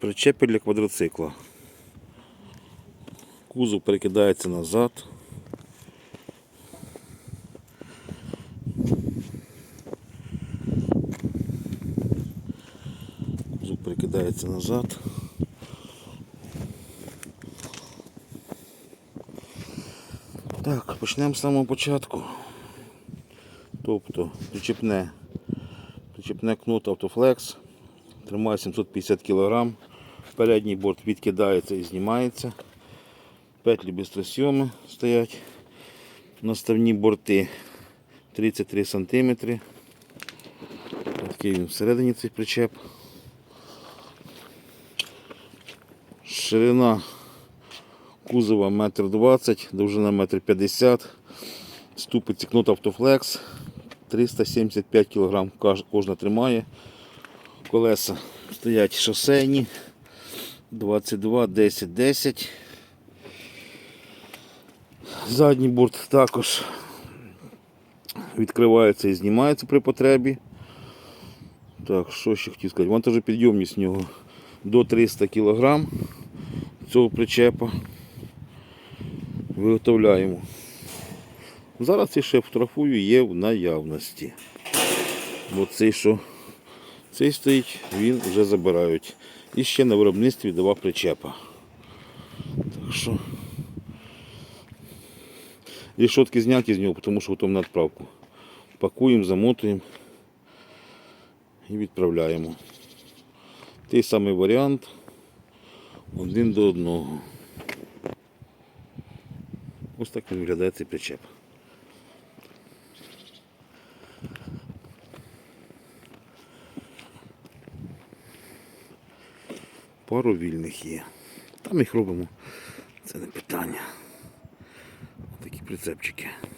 Причепи для квадроцикла. Кузов перекидається назад. Кузов перекидається назад. Так, почнемо з самого початку. Тобто причепне, причепне кнут Автофлекс. Тримає 750 кг. Передній борт відкидається і знімається. Петлі бистросйоми стоять. Наставні борти 33 см. Такий він всередині цей причеп. Ширина кузова 1,20 м, довжина 1,50 м. Ступиці кнут Автофлекс 375 кг кожна тримає. Колеса стоять шосейні 22, 10, 10. Задній борт також відкривається і знімається при потребі. Так, що ще хотів сказати? Вантажопідйомність нього до 300 кг цього причепа. Виготовляємо. Зараз цей ще фотографую є в наявності. Бо цей, що цей стоїть, він вже забирають. І ще на виробництві два причепа. Так що рішотки зняті з нього, тому що готуємо на відправку. Пакуємо, замотуємо і відправляємо. Той самий варіант один до одного. Ось так виглядає цей причеп. Пару вільних є. Там їх робимо. Це не питання. Такі прицепчики.